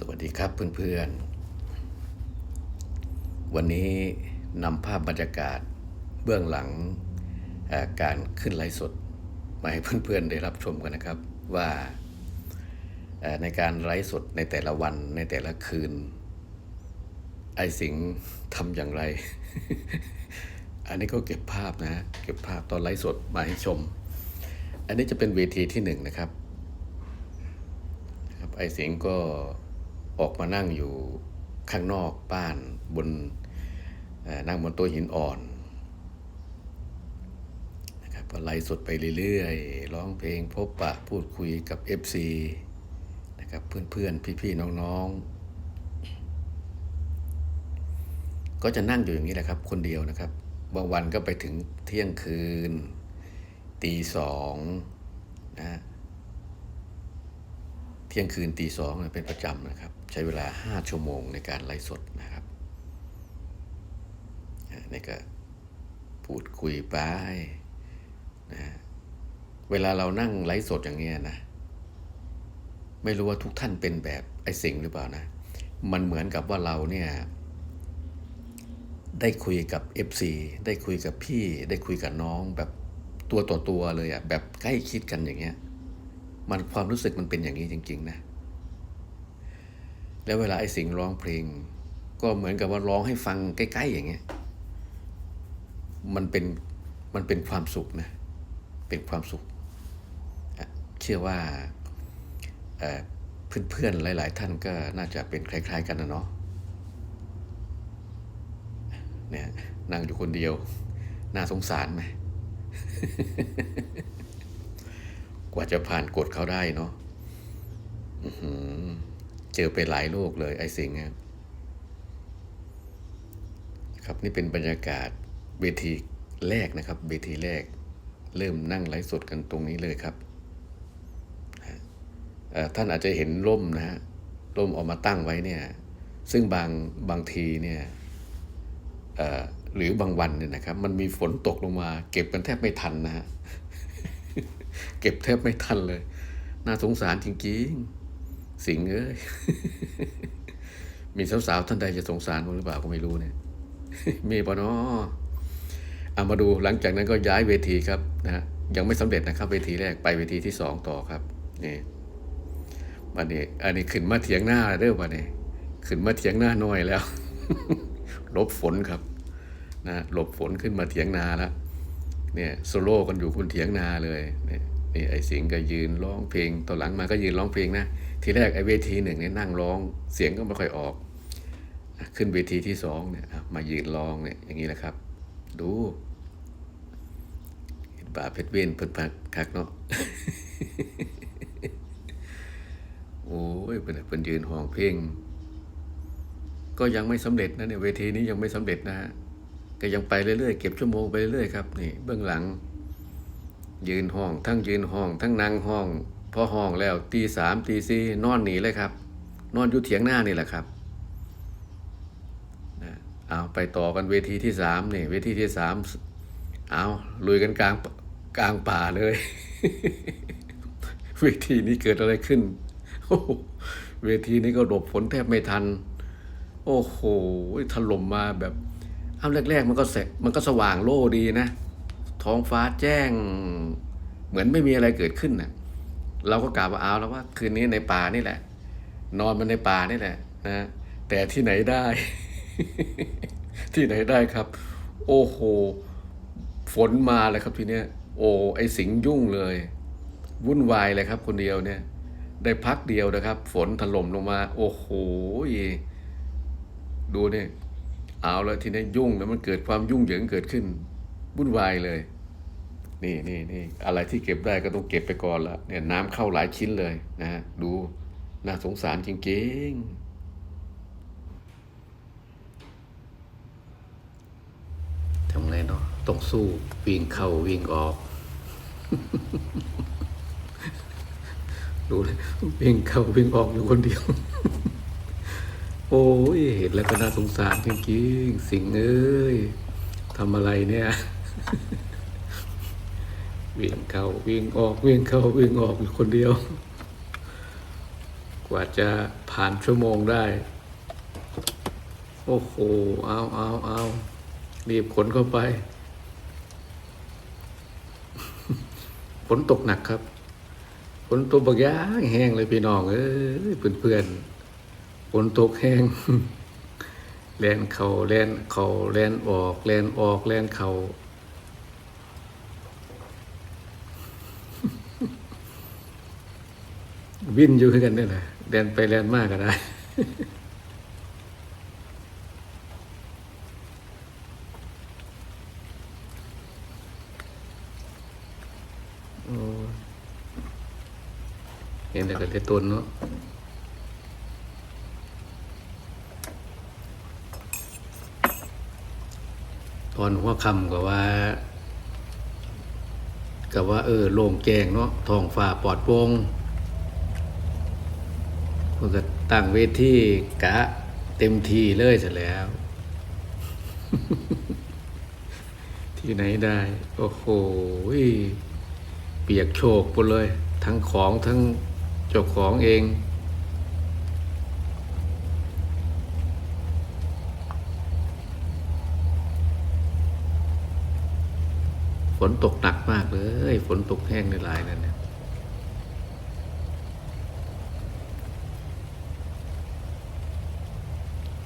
สวัสดีครับเพื่อนๆ วันนี้นำภาพบรรยากาศเบื้องหลังการขึ้นไลฟ์สดมาให้เพื่อนๆ ได้รับชมกันนะครับว่าในการไลฟ์สดในแต่ละวันในแต่ละคืน ไอสิงทำอย่างไร อันนี้ก็เก็บภาพนะฮะเก็บภาพตอนไลฟ์สดมาให้ชม อันนี้จะเป็นเวทีที่หนึ่งนะครับครับไอเสียงก็ ออกมานั่งอยู่ข้างนอกบ้านบนนั่งบนโต๊ะหินอ่อนนะครับก็ไล่สดไปเรื่อยๆ ร้องเพลงพบปะพูดคุยกับ FC นะครับเพื่อนๆ พี่ๆ น้องๆ ก็จะนั่งอยู่อย่างนี้แหละครับ คนเดียวนะครับ บางวันก็ไปถึงเที่ยงคืน ตีสองนะ ที่ยงคืนตีสองเป็นประจำนะครับ ใช้เวลาห้าชั่วโมงในการไลฟ์สดนะครับอ่านี่ก็พูดคุยไปนะเวลาเรานั่งไลฟ์สดอย่างเงี้ยนะ ไม่รู้ว่าทุกท่านเป็นแบบไอ้สิงหรือเปล่านะ มันเหมือนกับว่าเราเนี่ยได้คุยกับ FC ได้คุยกับพี่ ได้คุยกับน้องแบบตัวต่อตัวเลยอะแบบใกล้คิดกันอย่างเงี้ย มันความรู้สึกมันเป็นอย่างนี้จริง ๆ นะ แล้วเวลาไอ้สิงร้องเพลง ก็เหมือนกับว่าร้องให้ฟังใกล้ ๆ อย่างเงี้ย มันเป็นมันเป็นความสุขนะ เป็นความสุข เชื่อว่าเพื่อนๆหลาย ๆ ท่านก็น่าจะเป็นคล้าย ๆ กันนะเนาะเนี่ยนั่งอยู่คนเดียว น่าสงสารไหม ว่าจะผ่านกฎเขาได้เนาะเจอไปหลายโลกเลย ไอ้สิงห์อะครับนี่เป็นบรรยากาศเวทีแรกนะครับเวทีแรก เริ่มนั่งไลฟ์สดกันตรงนี้เลยครับท่านอาจจะเห็นร่มนะฮะร่มออกมาตั้งไว้เนี่ย ซึ่งบางบางทีเนี่ยหรือบางวันเนี่ยนะครับ มันมีฝนตกลงมา เก็บกันแทบไม่ทันนะฮะ เก็บแทบไม่ทันเลย น่าสงสารจริงๆ สิงเอ้ย มีสาวๆท่านใดจะสงสารผมหรือเปล่าก็ไม่รู้เนี่ย มีปะเนาะเอามาดูหลังจากนั้นก็ย้ายเวทีครับนะฮะยังไม่สำเร็จนะครับ เวทีแรกไปเวทีที่สองต่อครับนี่วันนี้อันนี้ขึ้นมาเถียงหน้าเด้อวันนี้ขึ้นมาเถียงหน้าน่อยแล้วลบฝนครับนะหลบฝนขึ้นมาเถียงนาแล้ว เนี่ยโซโล่กันอยู่บนเถียงนาเลยเนี่ยนี่ไอ้สิงก็ยืนร้องเพลงตอนหลังมาก็ยืนร้องเพลงนะทีแรกไอ้เวทีหนึ่งเนี่ยนั่งร้องเสียงก็ไม่ค่อยออก ขึ้นเวทีที่สองเนี่ยมายืนร้องเนี่ยอย่างนี้แหละครับ ดูเห็นป่าเพชรเวนเพิ่นพักคักเนาะโอ้ยเป็นน่ะเป็นยืนห้องเพลง ก็ยังไม่สำเร็จนะเนี่ยเวทีนี้ยังไม่สำเร็จนะฮะ ก็ยังไปเรื่อยๆเก็บชั่วโมงไปเรื่อยๆครับนี่เบื้องหลัง ยืนห้อง ทั้งยืนห้อง ทั้งนั่งห้อง พอห้องแล้วตีสามตีสี่นอนหนีเลยครับ นอนอยู่เถียงหน้านี่แหละครับนะเอาไปต่อกันเวทีที่สามนี่เวทีที่สามเอาลุยกันกลางกลางป่าเลย เวทีนี้เกิดอะไรขึ้นโอ้โหเวทีนี้ก็หลบฝนแทบไม่ทัน โอ้โหถล่มมาแบบ อ้าแรกๆมันก็แสมันก็สว่างโล่ดีนะ ท้องฟ้าแจ้ง เหมือนไม่มีอะไรเกิดขึ้นน่ะเราก็กล่าวว่าเอาแล้วว่า คืนนี้ในป่านี่แหละ นอนมันในป่านี่แหละนะแต่ที่ไหนได้ ที่ไหนได้ครับ โอ้โห ฝนมาเลยครับทีเนี้ย โอ้ไอสิงยุ่งเลย วุ่นวายเลยครับ คนเดียวเนี่ย ได้พักเดียวนะครับ ฝนถล่มลงมา โอ้โหดูเนี่ย เอาแล้วทีนี้ยุ่งแล้วมันเกิดความยุ่งเหยิงเกิดขึ้นวุ่นวายเลย นี่นี่นี่อะไรที่เก็บได้ก็ต้องเก็บไปก่อนละเนี่ยน้ำเข้าหลายชิ้นเลยนะดูน่าสงสารจริงๆทำไงเนาะต้องสู้วิ่งเข้าวิ่งออก ดูเลยวิ่งเข้าวิ่งออกอยู่คนเดียว โอ้ยเห็นแล้วก็น่าสงสารจริงๆสิ่งเอ้ยทำอะไรเนี่ยวิ่งเข้าวิ่งออกวิ่งเข้าวิ่งออกอยู่คนเดียว กว่าจะผ่านชั่วโมงได้ โอ้โหเอาเอาเอารีบขนเข้าไปฝนตกหนักครับฝนตกบางอยางแห้งเลยพี่น้องเอ้ยเพื่อนๆ ฝนตกแห้งแล่นเข่าแล่นเข่าแล่นออกแล่นออกแล่นเข่าวิ่นอยู่คือกันนี่แหละแลนไปแลนมากก็ได้เห็นแต่กันแต่ต้นเนาะ ตอนหัวคำก็ว่าก็ว่าเออโล่งแจ้งเนาะทองฟ้าปลอดโปร่งมันก็ตั้งเวทีกะเต็มที่เลยเสร็จแล้ว ที่ไหนได้ โอ้โหเปียกโชกหมดเลย ทั้งของทั้งเจ้าของเอง ฝนตกหนักมากเลย ฝนตกแห้งในลายนั่นเนี่ย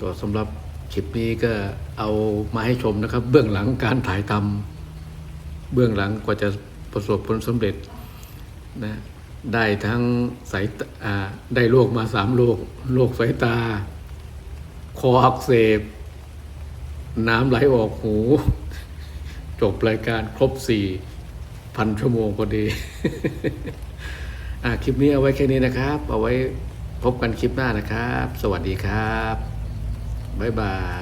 ก็สำหรับคลิปนี้ก็เอามาให้ชมนะครับ เบื้องหลังการถ่ายทำเบื้องหลังกว่าจะประสบผลสำเร็จนะได้ทั้งสายตาได้โรคมาสามโรคโรคสายตา คออักเสบ น้ำไหลออกหู จบรายการครบสี่พันชั่วโมงพอดี อะคลิปนี้เอาไว้แค่นี้นะครับ เอาไว้พบกันคลิปหน้านะครับ สวัสดีครับ บ๊ายบาย